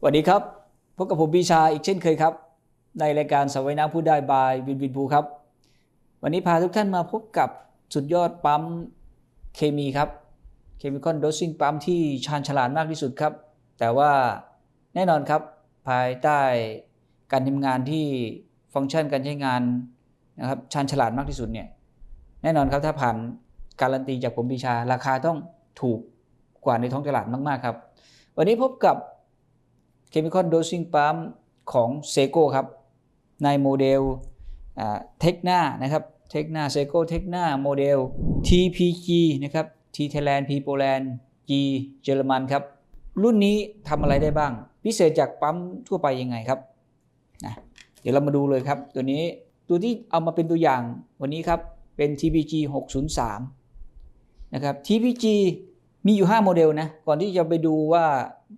สวัสดีครับ พบกับผมปีชาอีกเช่นเคยครับ ในรายการสวัยน้ำพูดได้บายวินวินภูครับ วันนี้พาทุกท่านมาพบกับสุดยอดปั๊มเคมีครับเคมีคอนโดซิ่งปั๊มที่ชาญฉลาดมากที่สุดครับ แต่ว่าแน่นอนครับ ภายใต้การทำงานที่ฟังก์ชันการใช้งานนะครับชาญฉลาดมากที่สุดเนี่ยแน่นอนครับถ้าผ่านการันตีจากผมปีชา ราคาต้องถูกกว่าในท้องตลาดมากๆครับ วันนี้พบกับ Chemical Dosing Pump ของเซโกครับ ในโมเดลเทคนานะครับเทคนาเซโกเทคนาโมเดล TPG นะครับ T Thailand P Poland G เยอรมันครับ รุ่นนี้ทำอะไรได้บ้าง พิเศษจากปั๊มทั่วไปยังไงครับนะเดี๋ยวเรามาดูเลยครับ ตัวนี้ตัวที่เอามาเป็นตัวอย่างวันนี้ครับ เป็น TPG 603นะครับ TPG มีอยู่ 5 โมเดลนะ ก่อนที่จะไปดูว่า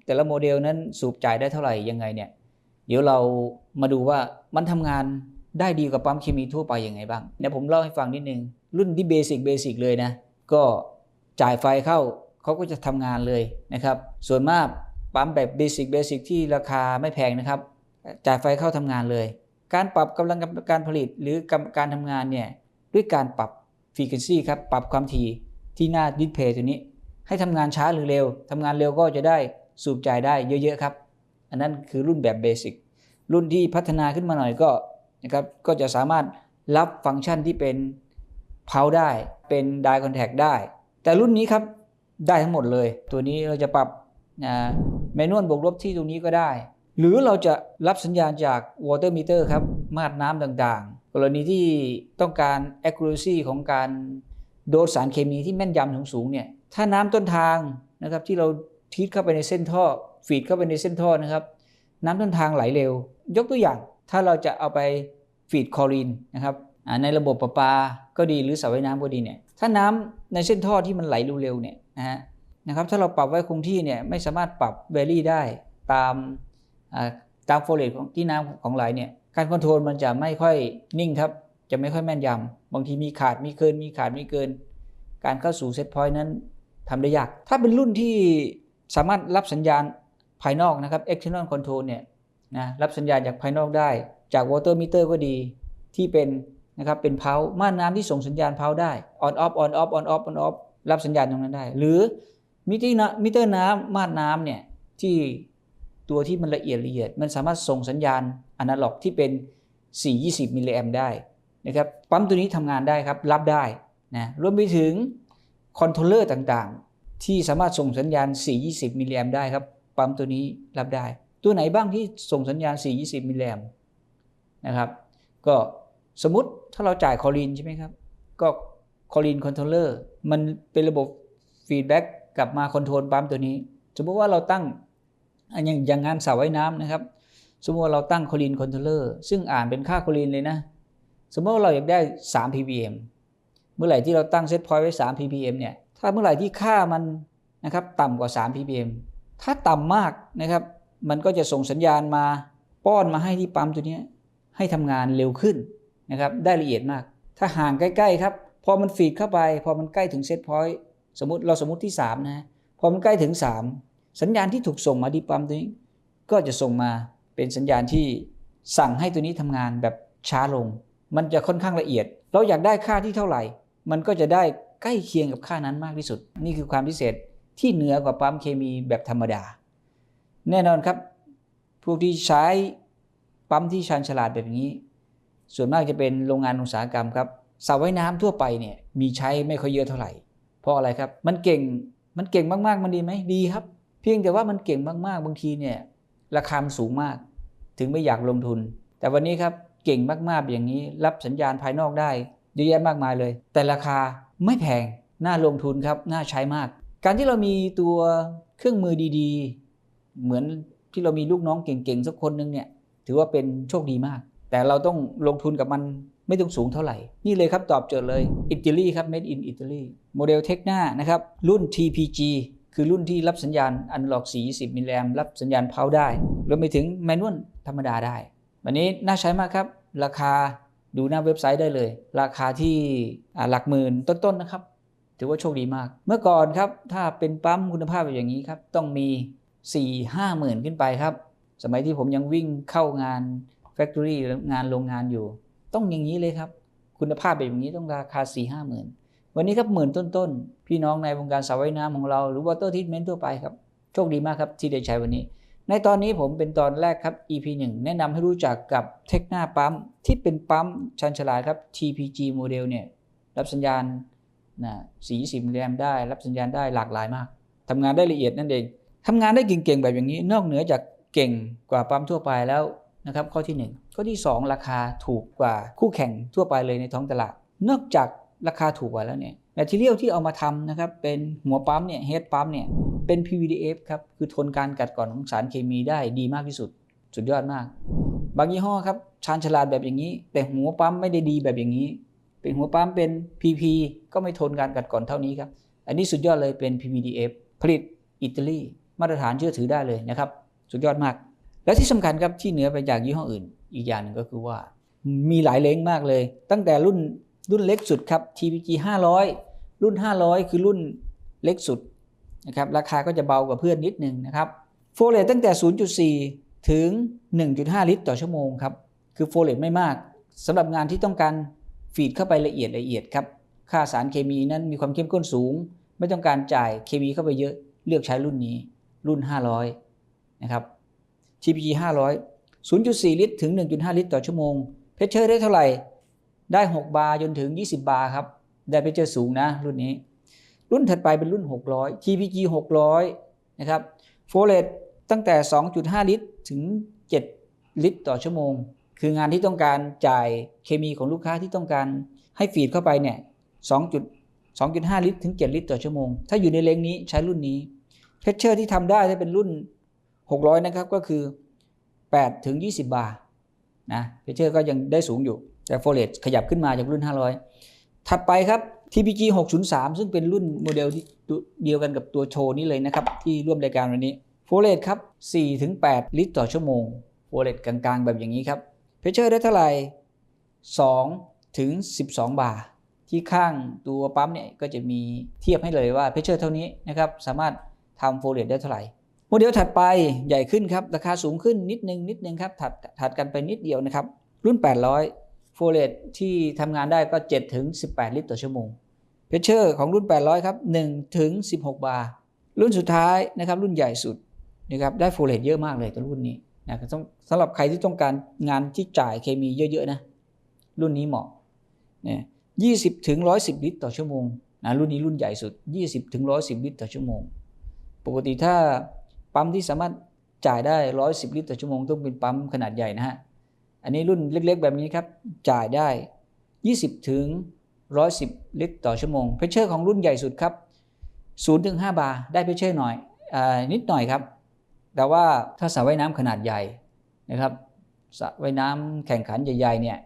แต่ละโมเดลนั้นสูบจ่ายได้เท่าไหร่ยังไงเนี่ย เดี๋ยวเรามาดูว่ามันทำงานได้ดีกว่าปั๊มเคมีทั่วไปยังไงบ้างเดี๋ยวผมเล่าให้ฟังนิดนึง รุ่นที่เบสิกเบสิกเลยนะ ก็จ่ายไฟเข้าเขาก็จะทำงานเลยนะครับ ส่วนมากปั๊มแบบเบสิกเบสิกที่ราคาไม่แพงนะครับ จ่ายไฟเข้าทำงานเลย การปรับกำลังการผลิตหรือการทำงานเนี่ยด้วยการปรับฟรีเควนซีครับ ปรับความถี่ที่หน้าดิสเพย์ตัวนี้ ให้ทำงานช้าหรือเร็วทำงานเร็วก็จะได้สูบจ่ายได้เยอะๆครับ อันนั้นคือรุ่นแบบเบสิกรุ่นที่พัฒนาขึ้นมาหน่อยก็นะครับก็จะสามารถรับฟังก์ชันที่เป็นเพาได้เป็นไดคอนแทคได้ แต่รุ่นนี้ครับได้ทั้งหมดเลย ตัวนี้เราจะปรับแมนนวลบวกลบที่ตรงนี้ก็ได้ หรือเราจะรับสัญญาณจากวอเตอร์มิเตอร์ครับ มาดน้ำต่างๆ กรณีที่ต้องการ accuracy ของการโดสสารเคมีที่แม่นยำสูงๆเนี่ย ถ้าน้ำต้นทางนะครับที่เราทีดเข้าไปในเส้นท่อ ฟีดเข้าไปในเส้นท่อนะครับ น้ำต้นทางไหลเร็ว ยกตัวอย่าง ถ้าเราจะเอาไปฟีดคลอรีนนะครับในระบบประปาก็ดีหรือสระว่ายน้ำก็ดีเนี่ยถ้าน้ำในเส้นท่อที่มันไหลเร็วๆเนี่ยนะฮะนะครับถ้าเราปรับไว้คงที่เนี่ยไม่สามารถปรับเวลี่ได้ตามตามโฟเลตของที่น้ำของไหลเนี่ยการคอนโทรลมันจะไม่ค่อยนิ่งครับจะไม่ค่อยแม่นยำบางทีมีขาดมีเกินมีขาดมีเกิน การเข้าสู่เซตพอยต์นั้น ทำได้ยาก ถ้าเป็นรุ่นที่สามารถรับสัญญาณภายนอกนะครับ external control เนี่ยนะรับสัญญาณจากภายนอกได้ จาก water meter ก็ดีที่เป็นนะครับเป็นเพาม่านน้ำที่ส่งสัญญาณเพาได้ on off on off on off on off รับสัญญาณตรงนั้นได้ หรือมิเตอร์มิเตอร์น้ำม่านน้ำเนี่ยที่ตัวที่มันละเอียดละเอียด มันสามารถส่งสัญญาณอนาล็อกที่เป็น 420 มิลลิแอมได้นะครับปั๊มตัวนี้ทำงานได้ครับ รับได้นะรวมไปถึง คอนโทรลเลอร์ต่างๆ ที่สามารถส่งสัญญาณ 420 มิลลิแอมได้ครับ ปั๊มตัวนี้รับได้ ตัวไหนบ้างที่ส่งสัญญาณ 420 มิลลิแอมนะครับ ก็สมมติถ้าเราจ่ายคอลีนใช่ไหมครับ ก็คอลีนคอนโทรลเลอร์มันเป็นระบบฟีดแบ็กกลับมาคอนโทรลปั๊มตัวนี้ สมมติว่าเราตั้งอย่างอย่างงานสระว่ายน้ำนะครับ สมมติว่าเราตั้งคอลีนคอนโทรลเลอร์ซึ่งอ่านเป็นค่าคอลีนเลยนะ สมมติว่าเราอยากได้ 3 ppm มื่อไหร่ที่เราตั้งเซตพอยต์ไว้ 3 ppm เนี่ย ถ้าเมื่อไหร่ที่ค่ามันนะครับต่ำกว่า 3 ppm ถ้าต่ำมากนะครับ มันก็จะส่งสัญญาณมาป้อนมาให้ที่ปั๊มตัวนี้ให้ทำงานเร็วขึ้นนะครับได้ละเอียดมาก ถ้าห่างใกล้ๆครับ พอมันฟีดเข้าไป พอมันใกล้ถึงเซตพอยต์สมมติเราสมมติที่ 3 นะพอมันใกล้ถึง 3 สัญญาณที่ถูกส่งมาที่ปั๊มตัวนี้ ก็จะส่งมาเป็นสัญญาณที่สั่งให้ตัวนี้ทำงานแบบช้าลง มันจะค่อนข้างละเอียด เราอยากได้ค่าที่เท่าไหร่ มันก็จะได้ใกล้เคียงกับค่านั้นมากที่สุด นี่คือความพิเศษที่เหนือกว่าปั๊มเคมีแบบธรรมดา แน่นอนครับ พวกที่ใช้ปั๊มที่ชันฉลาดแบบนี้ ส่วนมากจะเป็นโรงงานอุตสาหกรรมครับสระว่ายน้ำทั่วไปเนี่ยมีใช้ไม่ค่อยเยอะเท่าไหร่ เพราะอะไรครับ มันเก่งมันเก่งมากๆ มันดีไหมดีครับ เพียงแต่ว่ามันเก่งมากๆ บางทีเนี่ยราคาสูงมาก ถึงไม่อยากลงทุน แต่วันนี้ครับเก่งมากๆอย่างนี้รับสัญญาณภายนอกได้ เยอะแยะมากมายเลย แต่ราคาไม่แพงน่าลงทุนครับน่าใช้มาก การที่เรามีตัวเครื่องมือดีๆ เหมือนที่เรามีลูกน้องเก่งๆสักคนนึงเนี่ยถือว่าเป็นโชคดีมาก แต่เราต้องลงทุนกับมันไม่ต้องสูงเท่าไหร่ นี่เลยครับตอบโจทย์เลยอิตาลีครับ made in Italy โมเดลเทคหน้านะครับรุ่น TPG คือรุ่นที่รับสัญญาณอันล็อก40มิลลิแอมรับสัญญาณเพาได้รวมไปถึงแมนนวลธรรมดาได้ วันนี้น่าใช้มากครับ ราคา ดูหน้าเว็บไซต์ได้เลย ราคาที่หลักหมื่นต้นๆนะครับ ถือว่าโชคดีมาก เมื่อก่อนครับถ้าเป็นปั๊มคุณภาพแบบอย่างนี้ครับต้องมี 4 5หมื่นขึ้นไปครับ สมัยที่ผมยังวิ่งเข้างาน Factory หรืองานโรงงานอยู่ ต้องอย่างนี้เลยครับ คุณภาพแบบนี้ต้องราคา 4 5หมื่นวันนี้ครับหมื่นต้นๆ พี่น้องในวงการสระว่ายน้ำของเรา หรือ Water Treatment ทั่วไปครับ โชคดีมากครับที่ได้ใช้วันนี้ ในตอนนี้ผมเป็นตอนแรกครับ EP 1 แนะนำให้รู้จักกับเทคหน้าปั๊ม ที่เป็นปั๊มชันฉลาดครับ TPG โมเดลเนี่ยรับสัญญาณนะสีสิมแรมได้ รับสัญญาณได้หลากหลายมากทำงานได้ละเอียดนั่นเองทำงานได้เก่งๆแบบอย่างนี้ นอกเหนือจากเก่งกว่าปั๊มทั่วไปแล้วนะครับข้อที่ 1 ข้อที่ 2 ราคาถูกกว่าคู่แข่งทั่วไปเลยในท้องตลาด นอกจากราคาถูกกว่าแล้วเนี่ยแมทเทียลที่เอามาทำนะครับเป็นหัวปั๊มเนี่ยเฮดปั๊มเนี่ยเป็น PVDF ครับคือทนการกัดกร่อนของสารเคมีได้ดีมากที่สุด สุดยอดมาก บางยี่ห้อครับชาญฉลาดแบบอย่างนี้ แต่หัวปั๊มไม่ได้ดีแบบอย่างนี้ เป็นหัวปั๊มเป็น PP ก็ไม่ทนการกัดกร่อนเท่านี้ครับอันนี้สุดยอดเลยเป็น PVDF ผลิตอิตาลีมาตรฐานเชื่อถือได้เลยนะครับสุดยอดมาก และที่สำคัญครับที่เหนือไปจากยี่ห้ออื่น อีกอย่างหนึ่งก็คือว่ามีหลายเลนส์มากเลย ตั้งแต่รุ่น รุ่นเล็กสุดครับ TPG 500 รุ่น 500 คือรุ่นเล็กสุดนะครับราคาก็จะเบากว่าเพื่อนนิดนึงนะครับโฟเลตตั้งแต่ 0.4 ถึง 1.5 ลิตร ต่อชั่วโมงครับคือโฟเลตไม่มากสำหรับงานที่ต้องการฟีดเข้าไปละเอียดละเอียดครับค่าสารเคมีนั้นมีความเข้มข้นสูง ไม่ต้องการจ่ายเคมีเข้าไปเยอะเลือกใช้รุ่นนี้รุ่น 500 นะครับ TPG 500 0.4 ลิตร ถึง 1.5 ลิตร ต่อชั่วโมง เพชเชอร์ได้เท่าไหร่ ได้ 6 บาร์จนถึง 20 บาร์ครับ ได้เพเชอร์สูงนะ รุ่นนี้ รุ่นถัดไปเป็นรุ่น 600 TPG 600 นะครับโฟเลตตั้งแต่ 2.5 ลิตร ถึง 7 ลิตรต่อชั่วโมง คืองานที่ต้องการจ่ายเคมีของลูกค้าที่ต้องการให้ฟีดเข้าไปเนี่ย 2 2.5 ลิตร ถึง 7 ลิตรต่อชั่วโมง ถ้าอยู่ในเลงนี้ใช้รุ่นนี้เพชเชอร์ที่ทำได้ถ้าเป็นรุ่น 600 นะครับก็คือ 8 ถึง 20 บาร์นะเพชเชอร์ก็ยังได้สูงอยู่ แต่โฟเลตขยับขึ้นมาจากรุ่น 500 ถัดไปครับ TPG 603 ซึ่งเป็นรุ่นโมเดลที่เดียวกันกับตัวโชว์นี้เลยนะครับ ที่ร่วมรายการวันนี้โฟเลตครับ4ถึง8ลิตรต่อชั่วโมงโฟเลตกลางๆ แบบอย่างนี้ครับเพชเชอร์ได้เท่าไหร่2ถึง 12 บาร์ที่ข้างตัวปั๊มเนี่ยก็จะมีเทียบให้เลยว่าเพชเชอร์เท่านี้นะครับสามารถทำโฟเลตได้เท่าไหร่โมเดลถัดไปใหญ่ขึ้นครับ ราคาสูงขึ้นนิดนึงนิดนึงครับถัดถัดกันไปนิดเดียวนะครับ รุ่น 800 ฟเลตที่ทำงานได้ก็ 7 ถึง 18 ลิตรต่อชั่วโมงเพชเชอร์ของรุ่น 800 ครับ 1 ถึง 16 บาร์ รุ่นสุดท้ายนะครับ รุ่นใหญ่สุดนะครับได้โฟเลตเยอะมากเลยตัวรุ่นนี้นะครับสำหรับใครที่ต้องการงานที่จ่ายเคมีเยอะๆนะ รุ่นนี้เหมาะเนี่ย20 ถึง 110 ลิตรต่อชั่วโมงนะรุ่นนี้รุ่นใหญ่สุด 20 ถึง 110 ลิตรต่อชั่วโมง ปกติถ้าปั๊มที่สามารถจ่ายได้ 110 ลิตรต่อชั่วโมงต้องเป็นปั๊มขนาดใหญ่นะฮะ อันนี้รุ่นเล็กๆ แบบนี้ครับ จ่ายได้ 20 ถึง 110 ลิตรต่อชั่วโมง เพชเชอร์ของรุ่นใหญ่สุดครับ0ถึง5บาร์ได้เพชเชอร์หน่อยอนิดหน่อยครับ แต่ว่าถ้าสระว่ายน้ำขนาดใหญ่นะครับสระว่ายน้ำแข่งขันใหญ่ๆเนี่ย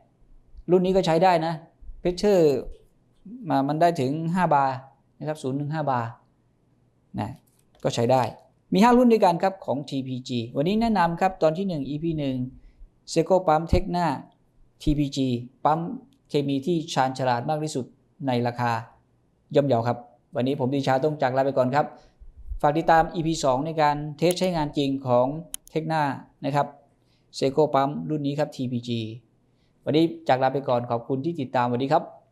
รุ่นนี้ก็ใช้ได้นะเพชเชอร์มามันได้ถึง 5 บาร์นะครับ0ถึง5บาร์นะก็ใช้ได้มี 5 รุ่นด้วยกันครับของ TPG วันนี้แนะนำครับตอนที่ 1 EP 1 เซโกปั๊มเทคนา TPG ปั๊มเคมีที่ชาญฉลาดมากที่สุดในราคาย่อมเยาครับ วันนี้ผมดิชาต้องจากลาไปก่อนครับ ฝากติดตาม EP 2 ในการเทสใช้งานจริงของเทคนานะครับเซโกปั๊มรุ่นนี้ครับ TPG วันนี้จากลาไปก่อนขอบคุณที่ติดตามสวัสดีครับ